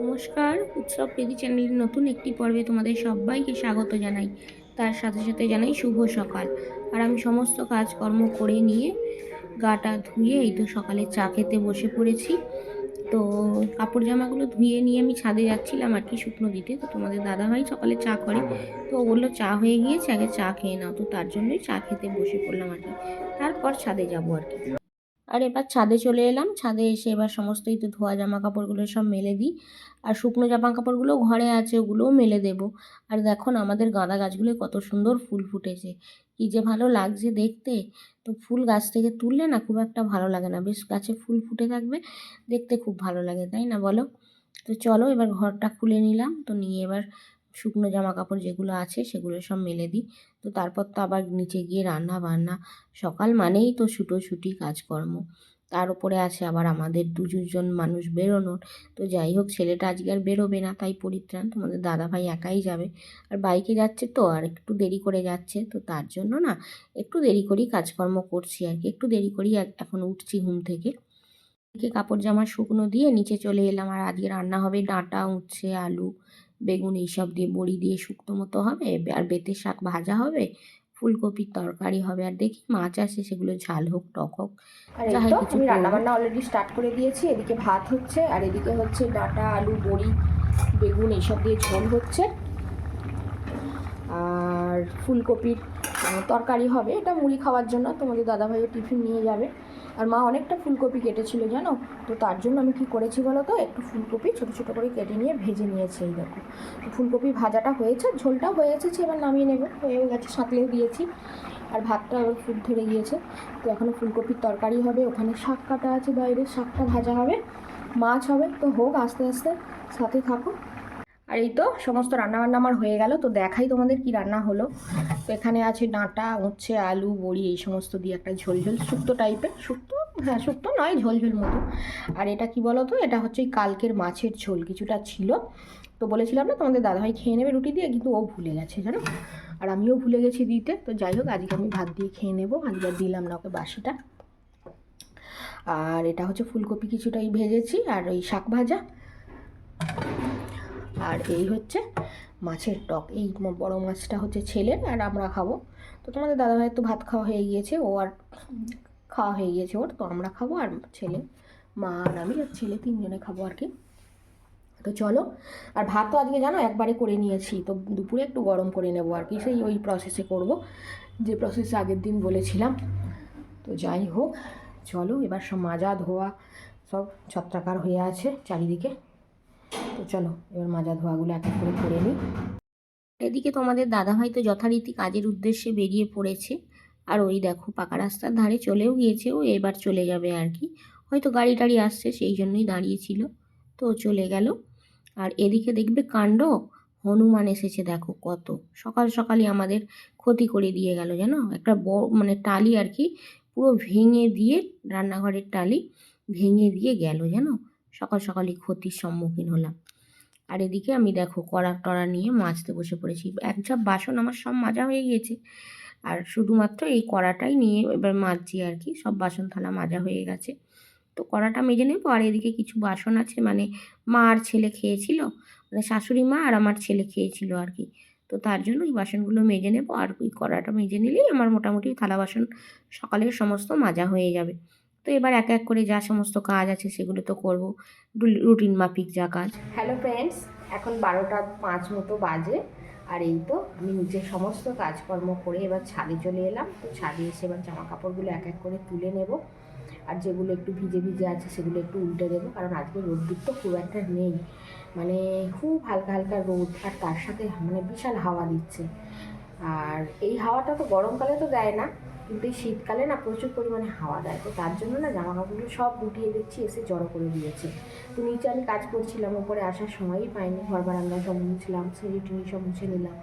নমস্কার, উৎসব প্রীতি চ্যানেলের নতুন একটি পর্বে তোমাদের সবাইকে স্বাগত জানাই। তার সাথে সাথে জানাই শুভ সকাল। আর আমি সমস্ত কাজকর্ম করে নিয়ে গাটা ধুয়ে, এই তো সকালে চা খেতে বসে পড়েছি। তো কাপড় জামাগুলো ধুয়ে নিয়ে আমি ছাদে যাচ্ছিলাম আর কি শুকনো দিতে। তো তোমাদের দাদাভাই সকালে চা করে। তো বলল, চা হয়ে গিয়েছে, আগে চা খেয়ে নাও। তো তার জন্যই চা খেতে বসে পড়লাম আর কি। তারপর ছাদে যাব আর কি। আর এবার ছাদে চলে এলাম। ছাদে এসে এবার সমস্তই তো ধোয়া জামা কাপড়গুলো সব মেলে দিই। আর শুকনো জামা কাপড়গুলো ঘরে আছে, ওগুলোও মেলে দেবো। আর দেখো আমাদের গাঁদা গাছগুলো কত সুন্দর ফুল ফুটেছে। কী যে ভালো লাগছে দেখতে। তো ফুল গাছ থেকে তুললে না খুব একটা ভালো লাগে না। বেশ গাছে ফুল ফুটে থাকবে, দেখতে খুব ভালো লাগে, তাই না বলো? তো চলো এবার ঘরটা খুলে নিলাম। তো নিয়ে এবার শুকনো জামা কাপড় যেগুলো আছে সেগুলো সব মেলে দিই। তো তারপর তো আবার নিচে গিয়ে রান্না বান্না সকাল মানেই তো ছুটোছুটি কাজকর্ম। তার উপরে আছে আবার আমাদের দুজন মানুষ বেরোনোর। তো যাই হোক, ছেলেটা আজকে আর বেরোবে না, তাই পরিত্রাণ। তোমাদের দাদা ভাই একাই যাবে। আর বাইকে যাচ্ছে তো, আর একটু দেরি করে যাচ্ছে। তো তার জন্য না, একটু দেরি করেই কাজকর্ম করছি আর কি। একটু দেরি করেই এখন উঠছি ঘুম থেকে। কাপড় জামা শুকনো দিয়ে নিচে চলে এলাম। আর আজকে রান্না হবে ডাঁটা, উচ্ছে, আলু। বেগুন এইসব দিয়ে বড়ি দিয়ে শুক্তো মতো হবে আর বেতের শাক ভাজা হবে ফুলকপির তরকারি হবে আর দেখি মাছ আছে সেগুলো ঝাল হোক টক হোক। আর আমি করব। রান্না বান্না অলরেডি স্টার্ট করে দিয়েছি এদিকে ভাত হচ্ছে আর এদিকে হচ্ছে ডাঁটা আলু বড়ি বেগুন এইসব দিয়ে ঝোল হচ্ছে। আর ফুলকপির তরকারি হবে এটা মুড়ি খাওয়ার জন্য তোমাদের দাদাভাইও টিফিন নিয়ে যাবে। আর মা অনেকটা ফুলকপি কেটেছিল, জানো? তো তার জন্য আমি কি করেছি বলো তো? একটু ফুলকপি ছোটো ছোটো করে কেটে নিয়ে ভেজে নিয়েছি, এই দেখো। তো ফুলকপি ভাজাটা হয়েছে, ঝোলটা হয়ে এসেছে এবার নামিয়ে নেবে। হয়ে গেছে সাঁতলেও দিয়েছি। আর ভাতটা এবার ফুট ধরে গিয়েছে। তো এখনও ফুলকপির তরকারি হবে, ওখানে শাক কাটা আছে বাইরে, শাকটা ভাজা হবে, মাছ হবে। তো হোক, আস্তে আস্তে সাথে থাকো। আর এই তো সমস্ত রান্নাবান্না আমার হয়ে গেল, তো দেখাই তোমাদের কি রান্না হলো। তো এখানে আছে ডাঁটা হচ্ছে আলু, বড়ি, এই সমস্ত দিয়ে একটা ঝোল ঝোল শুক্তো টাইপের শুক্তো? হ্যাঁ শুক্তো নয় ঝোল ঝোল মতো। আর এটা কি বলো তো এটা হচ্ছে কালকের মাছের ঝোল, কিছুটা ছিল। তো বলেছিলাম না, তোমাদের দাদাভাই খেয়ে নেবে রুটি দিয়ে, কিন্তু ও ভুলে গেছে, জানো? আর আমিও ভুলে গেছি দিতে। তো যাই হোক, আজকে আমি ভাত দিয়ে খেয়ে নেব, আজকে দিলাম না ওকে বাসিটা। আর এটা হচ্ছে ফুলকপি কিছুটাই ভেজেছি, আর ওই শাক ভাজা। আর এই হচ্ছে মাছের টক। এই বড় মাছটা হচ্ছে ছেলের আর আমরা খাব। তো তোমাদের দাদাভাইয়ের তো ভাত খাওয়া হয়ে গিয়েছে, ও আর খাওয়া হয়ে গিয়েছে ওর। তো আমরা খাব আর ছেলে, মা আর আমি আর ছেলে তিনজনে খাব আর কি। তো চলো, আর ভাত তো আজকে জানো একবারে করে নিয়েছি, তো দুপুরে একটু গরম করে নেব আর কি। সেই ওই প্রসেসে করব, যে প্রসেসে আগের দিন বলেছিলাম। তো যাই হোক, চলো এবার সব মাজা ধোয়া সব ছত্রাকার হয়ে আছে চারিদিকে। তো চলো, এবার মাজা ধোয়াগুলো এক এক করে করে নিই। এদিকে তোমাদের দাদাভাই তো যথারীতি কাজের উদ্দেশ্যে বেরিয়ে পড়েছে। আর ওই দেখো, পাকা রাস্তার ধারে চলেও গিয়েছে, ও এবার চলে যাবে আর কি। হয়তো গাড়ি টাড়ি আসছে, সেই জন্যই দাঁড়িয়েছিল তো চলে গেল। আর এদিকে দেখবে কাণ্ড, হনুমান এসেছে দেখো কত। সকাল সকালই আমাদের ক্ষতি করে দিয়ে গেল, জানো? একটা বড় মানে টালি আর কি, পুরো ভেঙে দিয়ে, রান্নাঘরের টালি ভেঙে দিয়ে গেল, জানো? সকাল সকালই ক্ষতির সম্মুখীন হলাম। আর এদিকে আমি দেখো কড়া টড়া নিয়ে মাজতে বসে পড়েছি। এক ঝাপ বাসন আমার সব মাজা হয়ে গিয়েছে। আর শুধুমাত্র এই কড়াটাই নিয়ে এবার মাজছি আর কি, সব বাসন থালা মাজা হয়ে গেছে। তো কড়াটা মেজে নেব আর এদিকে কিছু বাসন আছে মানে মা আর ছেলে খেয়েছিল মানে শাশুড়ি মা আর আমার ছেলে খেয়েছিল আর কি। তো তার জন্য ওই বাসনগুলো মেজে নেব আর ওই কড়াটা মেজে নিলেই আমার মোটামুটি থালা বাসন সকালের সমস্ত মাজা হয়ে যাবে। তো এবার এক এক করে যা সমস্ত কাজ আছে সেগুলো তো করব। রুটিন মাফিক যা কাজ। হ্যালো ফ্রেন্ডস এখন বারোটা পাঁচ মতো বাজে। আর এই তো আমি নিজের সমস্ত কাজকর্ম করে এবার ছাদে চলে এলাম। তো ছাদে এসে এবার জামা কাপড়গুলো এক এক করে তুলে নেব। আর যেগুলো একটু ভিজে ভিজে আছে সেগুলো একটু উল্টে দেবো। কারণ আজকে রোদ্দুর তো খুব একটা নেই। মানে খুব হালকা হালকা রোদ। আর তার সাথে মানে বিশাল হাওয়া দিচ্ছে। আর এই হাওয়াটা তো গরমকালে তো দেয় না। কিন্তু এই শীতকালে না প্রচুর পরিমাণে হাওয়া দেয়। তো তার জন্য না জামা কাপড়গুলো সব গুটিয়ে দেখছি এসে জড়ো করে দিয়েছে। তো নিচে আমি কাজ করছিলাম, ওপরে আসার সময়ই পাইনি। ঘর বারান্দা সব মুছলাম, সিঁড়ি টিড়ি সব মুছে নিলাম।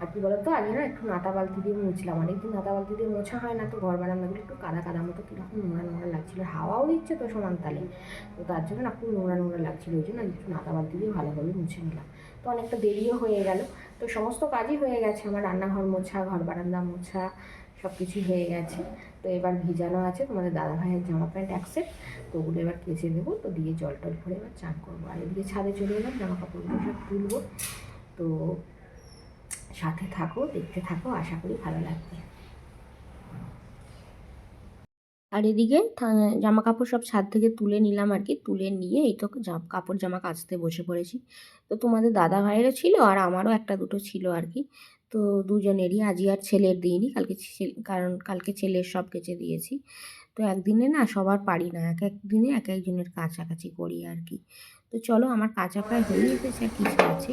আর কি বলতো, আগে না একটু নাতা বালতি দিয়ে মুছলাম। অনেকদিন নাতা বালতি দিয়ে মোছা হয় না, তো ঘর বারান্দাগুলো একটু কাদা কাদা মতো কীরকম নোংরা নোংরা লাগছিল। হাওয়াও দিচ্ছে তো সমান তালে। তো তার জন্য না খুব নোংরা নোংরা লাগছিল, ওই জন্য একটু নাতা বালতি দিয়ে ভালোভাবে মুছে নিলাম। তো অনেকটা দেরিও হয়ে গেল। তো সমস্ত কাজই হয়ে গেছে, আমার রান্নাঘর মোছা, ঘর বারান্দা মোছা সব কিছুই হয়ে গেছে। তো এবার ভিজানো আছে, তোমাদের দাদা ভাইয়ের জামা প্যান্ট অ্যাকসেপ্ট তো ওগুলো এবার কেচে দেবো তো দিয়ে জল টল ভরে এবার চান করব। আর এদিকে ছাদে চলে এলাম, জামা কাপড়গুলো সব তুলবো। তো সাথে থাকো, দেখতে থাকো, আশা করি ভালো লাগবে। আর এদিকে জামা কাপড় সব ছাদ থেকে তুলে নিলাম আর কি, তুলে নিয়ে এই তো কাপড় জামা কাচতে বসে পড়েছি। তো তোমাদের দাদা ভাইয়েরও ছিল আর আমারও একটা দুটো ছিল আর কি। তো দুজনেরই আজই আর ছেলের দিইনি কালকে কারণ কালকে ছেলের সব কেচে দিয়েছি। তো একদিনে না সবার পারি না, এক এক দিনে এক একজনের কাছাকাছি করি আর কি। তো চলো আমার কাঁচা প্রায় হয়ে গেছে, আর কিছু আছে।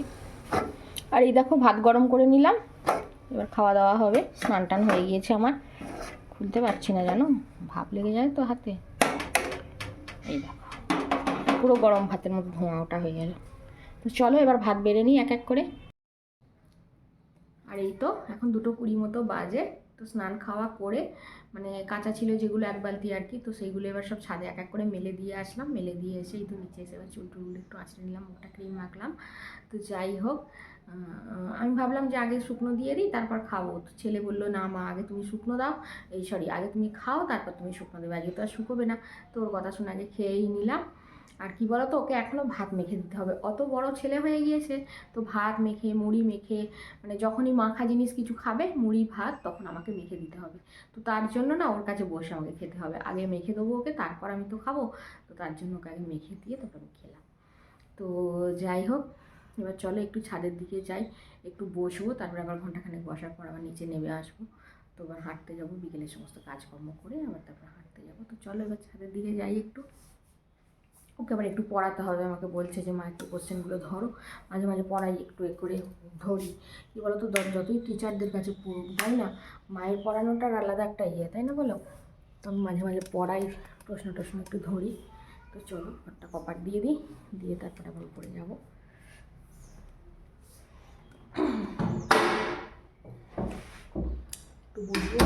আর এই দেখো ভাত গরম করে নিলাম। এবার খাওয়া দাওয়া হবে, স্নান টান হয়ে গিয়েছে আমার। খুলতে পারছি না জানো? ভাপ লেগে যায় তো হাতে। এই দেখো, পুরো গরম ভাতের মতো ধোঁয়া ওটা হয়ে গেল। তো চলো এবার ভাত বেড়ে নিই এক এক করে। আর এই তো, এখন দুটো কুড়ি মতো বাজে, তো স্নান খাওয়া করে মানে কাঁচা ছিল যেগুলো এক বালতি আর কি, তো সেইগুলো এবার সব ছাদে এক এক করে মেলে দিয়ে আসলাম, মেলে দিয়ে এসে এই তো নিচে এসে এবার চুল একটু আঁচড়ে নিলাম, মুখটা ক্রিম মাখলাম, তো যাই হোক আমি ভাবলাম যে আগে শুকনো দিয়ে দিই, তারপর খাব, তো ছেলে বলল, না মা, আগে তুমি শুকনো দাও, এই সরি আগে তুমি খাও, তারপর তুমি শুকনো দেবে আগে তো আর শুকোবে না। তো ওর কথা শুনে আগে খেয়েই নিলাম আর কি বলো তো ওকে এখনও ভাত মেখে দিতে হবে। অত বড় ছেলে হয়ে গিয়েছে, তো ভাত মেখে, মুড়ি মেখে মানে যখনই মাখা জিনিস কিছু খাবে, মুড়ি, ভাত, তখন আমাকে মেখে দিতে হবে। তো তার জন্য না ওর কাছে বসে আমাকে খেতে হবে। আগে মেখে দেবো ওকে, তারপর আমি তো খাব। তো তার জন্য ওকে আগে মেখে দিয়ে তারপর আমি খেলাম। তো যাই হোক, এবার চলো একটু ছাদের দিকে যাই। একটু বসবো, তারপর আবার ঘন্টাখানেক বসার পর আবার নিচে নেমে আসব। তো এবার হাঁটতে যাব বিকেলে সমস্ত কাজকর্ম করে আবার তারপর হাঁটতে যাব। তো চলো এবার ছাদের দিকে যাই একটু। ওকে আবার একটু পড়াতে হবে। আমাকে বলছে যে, মা, একটু কোশ্চেনগুলো ধরো। মাঝে মাঝে পড়াই, একটু এ করে ধরি। কী বলো তো যতই টিচারদের কাছে পড়ুক, তাই না? মায়ের পড়ানোটার আলাদা একটা ইয়ে তাই না বলো? তো আমি মাঝে মাঝে পড়াই, প্রশ্ন টশ্ন একটু ধরি। তো চলো, একটা কপার দিয়ে দিই, দিয়ে তারপরে আবার উপরে যাব। একটু বসবো,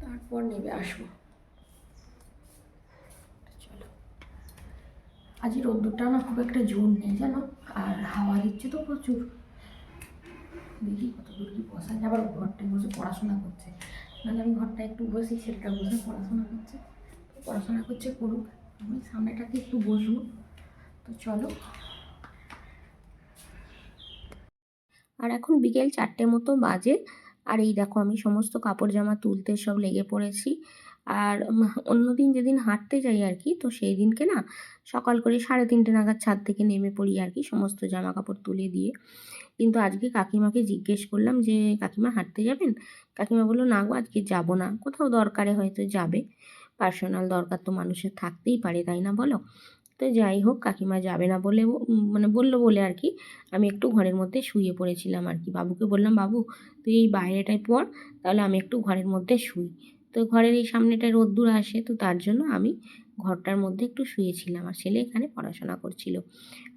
তারপর নেমে আসব চলো আজ রোদ্দুরটা না খুব একটা জোর নেই জানো? আর হাওয়া দিচ্ছে তো প্রচুর। দেখি কত দূর কি বসা যায় আবার ঘরটায় বসে পড়াশোনা করছে। নাহলে আমি ঘরটা একটু বসি, ছেলেটা বসে পড়াশোনা করছে। পড়াশোনা করছে করুক। আমি সামনেটাকে একটু বসবো। তো চলো। আর এখন বিকেল চারটে মতো বাজে। আর এই দেখো আমি সমস্ত কাপড় জামা তুলতে সব লেগে পড়েছি। আর অন্য দিন যেদিন হাঁটতে যাই আর কি তো সেই দিনকে না সকাল করে সাড়ে তিনটে নাগাদ ছাদ থেকে নেমে পড়ি আর কি সমস্ত জামা কাপড় তুলে দিয়ে। কিন্তু আজকে কাকিমাকে জিজ্ঞেস করলাম যে, কাকিমা হাঁটতে যাবেন? কাকিমা বলল, না গো, আজকে যাব না। কোথাও দরকারে হয়তো যাবে। পার্সোনাল দরকার তো মানুষের থাকতেই পারে, তাই না বলো? তো যাই হোক, কাকিমা যাবে না বলে মানে বলল বলে আর কি আমি একটু ঘরের মধ্যে শুয়ে পড়েছিলাম আর কি বাবুকে বললাম, বাবু, তুই এই বাইরেটায় পড়, তাহলে আমি একটু ঘরের মধ্যে শুই। তো ঘরের এই সামনেটায় রোদ্দুর আসে, তো তার জন্য আমি ঘরটার মধ্যে একটু শুয়েছিলাম। আর ছেলে এখানে পড়াশোনা করছিল।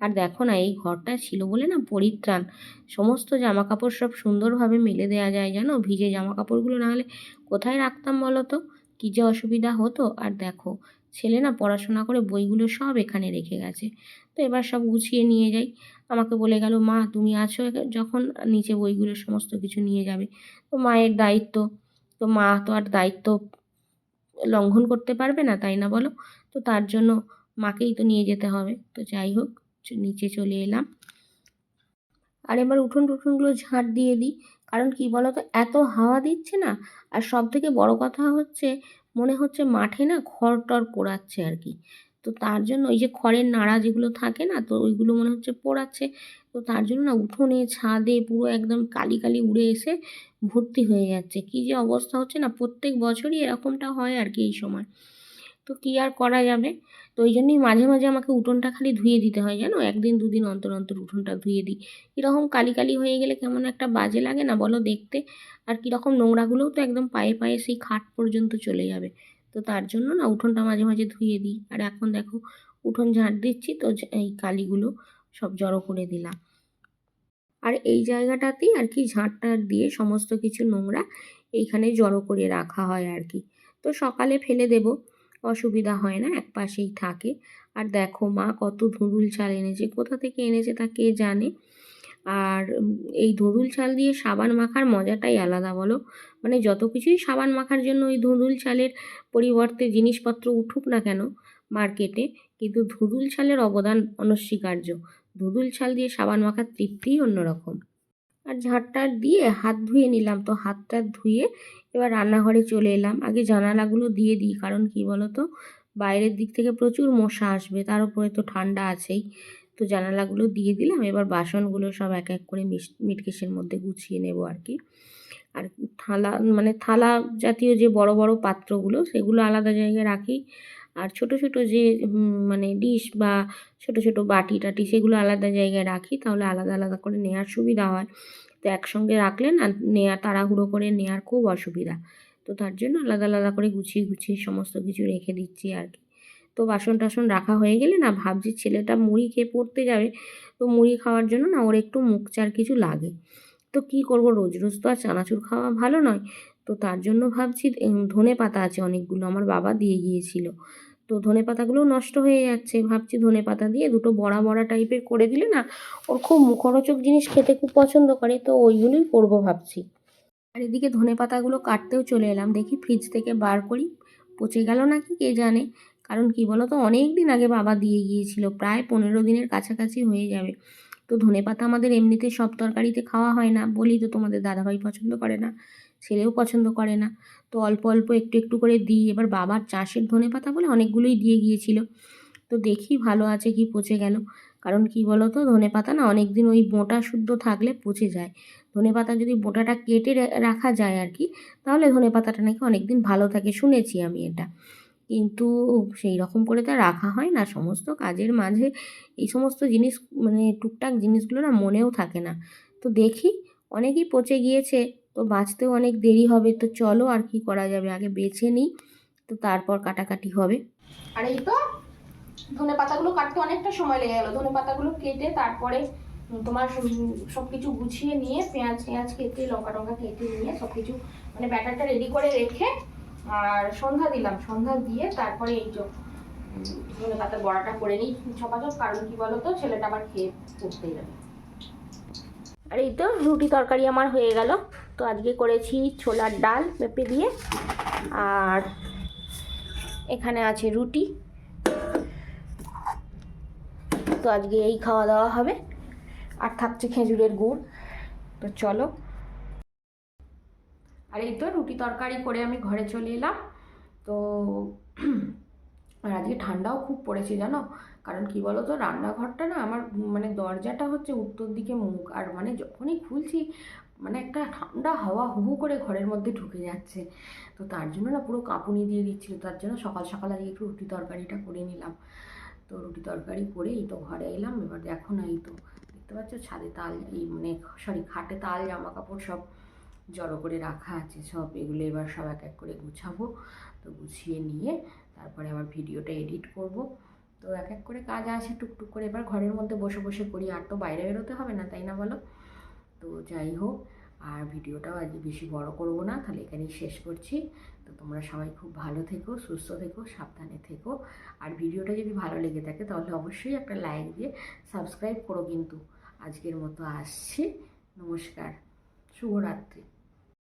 আর দেখো না, এই ঘরটা ছিল বলে না পরিত্রাণ। সমস্ত জামা কাপড় সব সুন্দরভাবে মেলে দেওয়া যায় জানো? ভিজে জামা কাপড়গুলো না হলে কোথায় রাখতাম বলো তো? কী যে অসুবিধা হতো। আর দেখো, ছেলে না পড়াশোনা করে বইগুলো সব এখানে রেখে গেছে। তো এবার সব গুছিয়ে নিয়ে যাই। আমাকে বলে গেল, মা, তুমি আছো যখন নিচে বইগুলো সমস্ত কিছু নিয়ে যাবে। তো মায়ের দায়িত্ব। তো মা তো আর দায়িত্ব লঙ্ঘন করতে পারবে না, তাই না বলো? তো তার জন্য মাকেই তো নিয়ে যেতে হবে। তো যাই হোক নিচে চলে এলাম। আর এবার উঠোন টুঠোনগুলো ঝাঁট দিয়ে দিই। কারণ কি বলো তো এত হাওয়া দিচ্ছে না, আর সব থেকে বড় কথা হচ্ছে, মনে হচ্ছে মাঠে না খড় টর পোড়াচ্ছে আর কি। তো তার জন্য ওই যে খড়ের নাড়া যেগুলো থাকে না, তো ওইগুলো মনে হচ্ছে পোড়াচ্ছে। তো তার জন্য না উঠোনে ছাদে পুরো একদম কালি কালি উড়ে এসে ভর্তি হয়ে যাচ্ছে। কী যে অবস্থা হচ্ছে না, প্রত্যেক বছরই এরকমটা হয় আর কি এই সময়। তো কী আর করা যাবে? তো ওই জন্যই মাঝে মাঝে আমাকে উঠোনটা খালি ধুয়ে দিতে হয়, জানো? একদিন দুদিন অন্তর অন্তর উঠোনটা ধুয়ে দিই। কীরকম কালি কালি হয়ে গেলে কেমন একটা বাজে লাগে না বলো দেখতে? আর কীরকম নোংরাগুলোও তো একদম পায়ে পায়ে সেই খাট পর্যন্ত চলে যাবে। তো তার জন্য না উঠোনটা মাঝে মাঝে ধুয়ে দিই। আর এখন দেখো, উঠোন ঝাঁট দিচ্ছি, তো এই কালিগুলো সব জড়ো করে দিলাম। আর এই জায়গাটাতেই আর কি ঝাঁটটা দিয়ে সমস্ত কিছু নোংরা এইখানে জড়ো করে রাখা হয় আর কি। তো সকালে ফেলে দেব, অসুবিধা হয় না, এক পাশেই থাকে। আর দেখো মা কত ধুঁদুল চাল এনেছে, কোথা থেকে এনেছে তা কে জানে? আর এই ধুঁদুল চাল দিয়ে সাবান মাখার মজাটাই আলাদা বলো? মানে যত কিছুই সাবান মাখার জন্য ওই ধুঁদুল চালের পরিবর্তে জিনিসপত্র উঠুক না কেন মার্কেটে, কিন্তু ধুঁদুল চালের অবদান অনস্বীকার্য। ধুঁদুল ছাল দিয়ে সাবান মাখার তৃপ্তিই অন্যরকম। আর ঝাঁটটা দিয়ে হাত ধুয়ে নিলাম তো, হাতটা ধুয়ে এবার রান্নাঘরে চলে এলাম। আগে জানালাগুলো দিয়ে দিই, কারণ কি বলো তো বাইরের দিক থেকে প্রচুর মশা আসবে, তার উপরে তো ঠান্ডা আছেই। তো জানালাগুলো দিয়ে দিলাম, এবার বাসনগুলো সব এক এক করে মিটকেসের মধ্যে গুছিয়ে নেব আর কি। আর থালা মানে থালা জাতীয় যে বড় বড় পাত্রগুলো, সেগুলো আলাদা জায়গায় রাখি। আর ছোট ছোট যে মানে ডিশ বা ছোট ছোট বাটি টাটি সেগুলো আলাদা জায়গায় রাখি, তাহলে আলাদা আলাদা করে নেওয়ার সুবিধা হয়। তো একসঙ্গে রাখলে না নেওয়া তাড়াহুড়ো করে নেওয়ার খুব অসুবিধা। তো তার জন্য আলাদা আলাদা করে গুছিয়ে গুছিয়ে সমস্ত কিছু রেখে দিচ্ছি আর কি। তো বাসন টাসন রাখা হয়ে গেলে না, ভাবছি ছেলেটা মুড়ি খেয়ে পড়তে যাবে, তো মুড়ি খাওয়ার জন্য না ওর একটু মুখ চার কিছু লাগে। তো কি করব? রোজ রোজ তো আর চানাচুর খাওয়া ভালো নয়। তো তার জন্য ভাবছি ধনে পাতা আছে অনেকগুলো আমার বাবা দিয়ে গিয়েছিল। তো ধনে পাতাগুলো নষ্ট হয়ে যাচ্ছে, ভাবছি ধনে পাতা দিয়ে দুটো বড়া বড়া টাইপের করে দিলে না, ওর খুব মুখরোচক জিনিস খেতে খুব পছন্দ করে, তো ওইগুলোই করব ভাবছি। আর এদিকে ধনে পাতাগুলো কাটতেও চলে এলাম, দেখি ফ্রিজ থেকে বার করি, পচে গেল নাকি কে জানে? কারণ কি বলো তো অনেক দিন আগে বাবা দিয়ে গিয়েছিল, প্রায় পনেরো দিনের কাছাকাছি হয়ে যাবে। তো ধনে পাতা আমাদের এমনিতে সব তরকারিতে খাওয়া হয় না, বলি তো তোমাদের দাদাভাই পছন্দ করে না। ছেলেও পছন্দ করে না। তো অল্প অল্প একটু একটু করে দিই। এবার বাবার চাষের ধনে পাতা বলে অনেকগুলোই দিয়ে গিয়েছিল। তো দেখি ভালো আছে কি পচে গেল। কারণ কি বলো তো ধনে পাতা না অনেক দিন ওই বোঁটা শুদ্ধ থাকলে পচে যায়। ধনে পাতা যদি বোঁটাটা কেটে রাখা যায় আর কি, তাহলে ধনে পাতাটা নাকি অনেক দিন ভালো থাকে। শুনেছি আমি এটা। কিন্তু সেই রকম করে তো রাখা হয় না। সমস্ত কাজের মাঝে এই সমস্ত জিনিস মানে টুকটাক জিনিসগুলো না মনেও থাকে না। তো দেখি, অনেকই পচে গিয়েছে। তো বাঁচতেও অনেক দেরি হবে, তো চলো আর কি করা যাবে? আগে বেছে নিই, তো তারপর কাটাকাটি হবে। আর এই তো, ধনে পাতাগুলো কাটতে অনেকটা সময় লেগে গেল। ধনে পাতাগুলো কেটে তারপরে তোমার সব কিছু গুছিয়ে নিয়ে, পেঁয়াজ পেঁয়াজ কেটে, লঙ্কা টঙ্কা কেটে নিয়ে সব কিছু মানে ব্যাটারটা রেডি করে রেখে আর সন্ধ্যা দিলাম। সন্ধ্যা দিয়ে তারপরে এই যে ধনে পাতার বড়াটা করে নিই। ছপাচপ কারণ কি বলো তো ছেলেটা আবার খেয়ে পড়তে যাবে আর এই তো রুটি তরকারি আমার হয়ে গেল। তো আজকে করেছি ছোলার ডাল পেঁপে দিয়ে। আর এখানে আছে রুটি। তো আজকে এই খাওয়া দাওয়া হবে। আর থাকছে খেজুরের গুড়। তো চলো। আর এই তো রুটি তরকারি করে আমি ঘরে চলে এলাম। তো আর আজকে ঠান্ডাও খুব পড়েছে, জানো? কারণ কি বলো তো রান্নাঘরটা না আমার মানে দরজাটা হচ্ছে উত্তর দিকে মুখ, আর মানে যখনই খুলছি মানে একটা ঠান্ডা হাওয়া হু করে ঘরের মধ্যে ঢুকে যাচ্ছে। তো তার জন্য না পুরো কাঁপুনি দিয়ে দিচ্ছিল, তার জন্য সকাল সকাল আজকে একটু রুটি তরকারিটা করে নিলাম। তো রুটি তরকারি করে এই তো ঘরে এলাম, এবার দেখো না এই তো, দেখতে পাচ্ছ ছাদে তাল এই মানে সরি খাটে তাল জামা কাপড় সব জড়ো করে রাখা আছে, সব এগুলো এবার সব এক এক করে গুছাবো। তো গুছিয়ে নিয়ে তারপরে আবার ভিডিওটা এডিট করব। তো এক এক করে কাজ আছে টুকটুক করে। এবার ঘরের মধ্যে বসে বসে করি, আর তো বাইরে বেরোতে হবে না, তাই না বলো? তো যাই হোক, আর ভিডিওটাও আজকে বেশি বড় করব না, তাহলে এখানেই শেষ করছি। তো তোমরা সবাই খুব ভালো থেকো, সুস্থ থেকো, সাবধানে থেকো। আর ভিডিওটা যদি ভালো লেগে থাকে, তাহলে অবশ্যই একটা লাইক দিয়ে সাবস্ক্রাইব করো কিন্তু। আজকের মতো আসছি। নমস্কার। শুভরাত্রি।